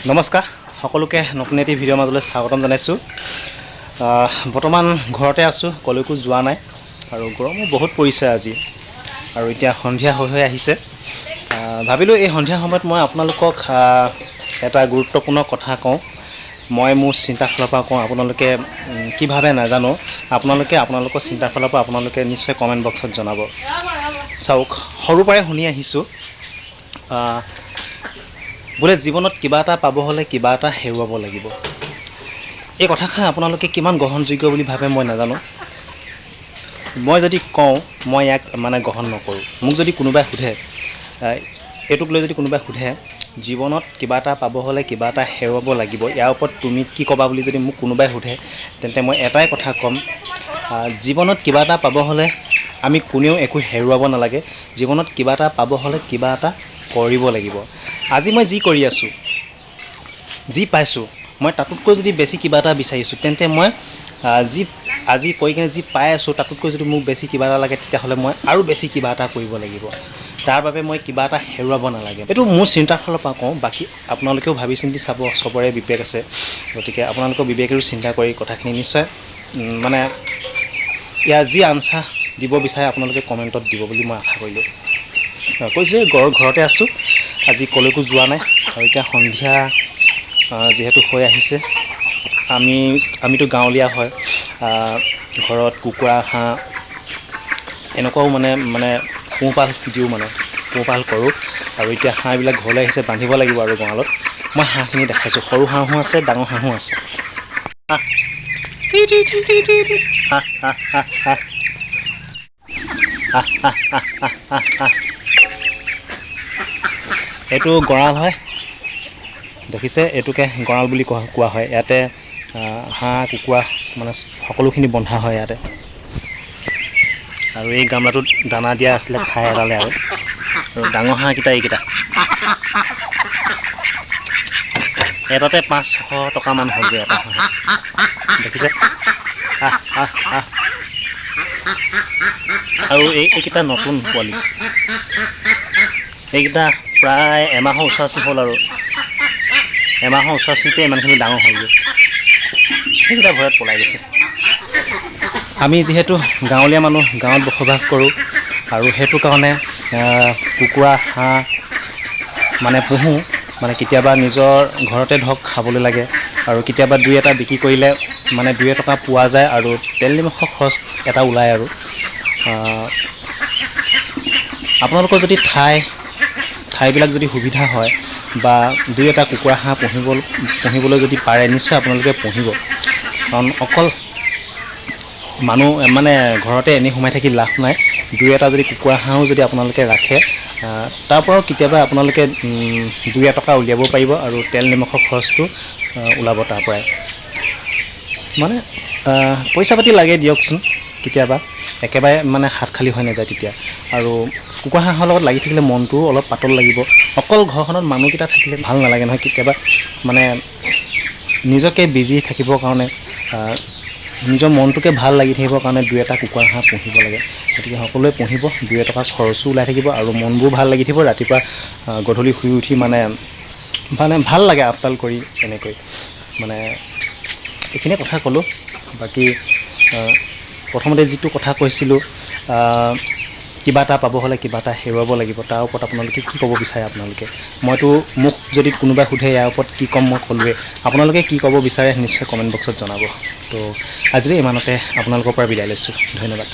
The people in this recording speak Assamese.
নমস্কাৰ সকলোকে নতুন এটি ভিডিঅ'ৰ মাজলৈ স্বাগতম জনাইছোঁ। বৰ্তমান ঘৰতে আছোঁ কলৈকো যোৱা নাই আৰু গৰমো বহুত পৰিছে আজি আৰু এতিয়া সন্ধিয়া হৈ হৈ আহিছে। আহ, ভাবিলোঁ এই সন্ধিয়া সময়ত মই আপোনালোকক এটা গুৰুত্বপূৰ্ণ কথা কওঁ। মই মোৰ চিন্তাৰ ফালৰ পৰা কওঁ আপোনালোকে উম, কি ভাবে নাজানো। আপোনালোকে আপোনালোকৰ চিন্তাৰ ফালৰ পৰা আপোনালোকে নিশ্চয় কমেণ্ট বক্সত জনাব। চাওক সৰুৰ পৰাই শুনি আহিছোঁ। আহ, বোলে জীৱনত কিবা এটা পাব হ'লে কিবা এটা হেৰুৱাব লাগিব। এই কথাষাৰ আপোনালোকে কিমান গ্ৰহণযোগ্য বুলি ভাবে মই নাজানো। মই যদি কওঁ মই ইয়াক মানে গ্ৰহণ নকৰোঁ। মোক যদি কোনোবাই সোধে এইটোক লৈ যদি কোনোবাই সোধে জীৱনত কিবা এটা পাব হ'লে কিবা এটা হেৰুৱাব লাগিব ইয়াৰ ওপৰত তুমি কি ক'বা বুলি যদি মোক কোনোবাই সোধে তেন্তে মই এটাই কথা ক'ম। জীৱনত কিবা এটা পাব হ'লে আমি কোনেও একো হেৰুৱাব নালাগে। জীৱনত কিবা এটা পাব হ'লে কিবা এটা কৰিব লাগিব। আজি মই যি কৰি আছোঁ যি পাইছোঁ মই তাতোতকৈ যদি বেছি কিবা এটা বিচাৰিছোঁ তেন্তে মই যি আজি কৰি কিনে যি পাই আছোঁ তাতোতকৈ যদি মোক বেছি কিবা এটা লাগে তেতিয়াহ'লে মই আৰু বেছি কিবা এটা কৰিব লাগিব। তাৰ বাবে মই কিবা এটা হেৰুৱাব নালাগে। এইটো মোৰ চিন্তাৰ ফালৰ পৰা কওঁ বাকী আপোনালোকেও ভাবি চিন্তি চাব চবৰে বিবেক আছে। গতিকে আপোনালোকৰ বিবেকেৰো চিন্তা কৰি কথাখিনি নিশ্চয় মানে ইয়াৰ যি আনচাৰ দিব বিচাৰে আপোনালোকে কমেণ্টত দিব বুলি মই আশা কৰিলোঁ। কৈছোঁ যে ঘৰ ঘৰতে আছোঁ। আজি কলৈকো যোৱা নাই। আৰু এতিয়া সন্ধিয়া যিহেতু হৈ আহিছে আমি আমিতো গাঁৱলীয়া হয়। ঘৰত কুকুৰা হাঁহ এনেকুৱাও মানে মানে পোহপাল দিওঁ মানে পোহপাল কৰোঁ। আৰু এতিয়া হাঁহবিলাক ঘৰলৈ আহিছে বান্ধিব লাগিব আৰু গঁৰালত। মই হাঁহখিনি দেখাইছোঁ। সৰু হাঁহো আছে ডাঙৰ হাঁহো আছে। এইটো গঁৰাল হয়। দেখিছে? এইটোকে গঁৰাল বুলি কোৱা হয়। ইয়াতে হাঁহ কুকুৰা মানে সকলোখিনি বন্ধা হয় ইয়াতে। আৰু এই গামলাটোত দানা দিয়া আছিলে খাই এডালে আৰু। আৰু ডাঙৰ হাঁহকেইটা এইকেইটা। এটাতে পাঁচ ছশ টকামান হ'লগৈ এটা হাঁহ দেখিছে? আৰু এই এইকেইটা নতুন পোৱালি। এইকেইটা প্ৰায় এমাহৰ ওচৰা ওচৰি হ'ল আৰু। এমাহৰ ওচৰা ওচৰিতে ইমানখিনি ডাঙৰ হ'লগৈ সেইকেইটা ভয়ত পলাই গৈছে। আমি যিহেতু গাঁৱলীয়া মানুহ গাঁৱত বসবাস কৰোঁ আৰু সেইটো কাৰণে কুকুৰা হাঁহ মানে পুহোঁ মানে কেতিয়াবা নিজৰ ঘৰতে ধৰক খাবলৈ লাগে আৰু কেতিয়াবা দুই এটা বিক্ৰী কৰিলে মানে দুই এটকা পোৱা যায় আৰু তেল নিমখৰ খৰচ এটা ওলায় আৰু। আপোনালোকৰ যদি ঠাই ঠাইবিলাক যদি সুবিধা হয় বা দুই এটা কুকুৰা হাঁহ পুহিব পুহিবলৈ যদি পাৰে নিশ্চয় আপোনালোকে পুহিব। কাৰণ অকল মানুহ মানে ঘৰতে এনেই সোমাই থাকি লাভ নাই। দুই এটা যদি কুকুৰা হাঁহো যদি আপোনালোকে ৰাখে তাৰ পৰাও কেতিয়াবা আপোনালোকে দুই এটকা উলিয়াব পাৰিব আৰু তেল নিমখৰ খৰচটো ওলাব তাৰ পৰাই। মানে পইচা পাতি লাগে দিয়কচোন কেতিয়াবা। একেবাৰে মানে হাত খালী হৈ নাযায় তেতিয়া। আৰু কুকুৰা হাঁহৰ লগত লাগি থাকিলে মনটোও অলপ পাতল লাগিব। অকল ঘৰখনত মানুহকেইটা থাকিলে ভাল নালাগে নহয় কেতিয়াবা মানে নিজকে বিজি থাকিবৰ কাৰণে নিজৰ মনটোকে ভাল লাগি থাকিবৰ কাৰণে দুই এটা কুকুৰা হাঁহ পুহিব লাগে। গতিকে সকলোৱে পুহিব দুই এটকা খৰচো ওলাই থাকিব আৰু মনবোৰ ভাল লাগি থাকিব। ৰাতিপুৱা গধূলি শুই উঠি মানে মানে ভাল লাগে আপতাল কৰি এনেকৈ। মানে এইখিনিয়ে কথা ক'লোঁ। বাকী প্ৰথমতে যিটো কথা কৈছিলোঁ কিবা এটা পাব হ'লে কিবা এটা হেৰুৱাব লাগিব তাৰ ওপৰত আপোনালোকে কি ক'ব বিচাৰে আপোনালোকে? মইতো মোক যদি কোনোবাই সোধে ইয়াৰ ওপৰত কি ক'ম মই ক'লোৱে আপোনালোকে কি ক'ব বিচাৰে নিশ্চয় কমেণ্ট বক্সত জনাব। তো আজিলৈ ইমানতে আপোনালোকৰ পৰা বিদায় লৈছোঁ। ধন্যবাদ।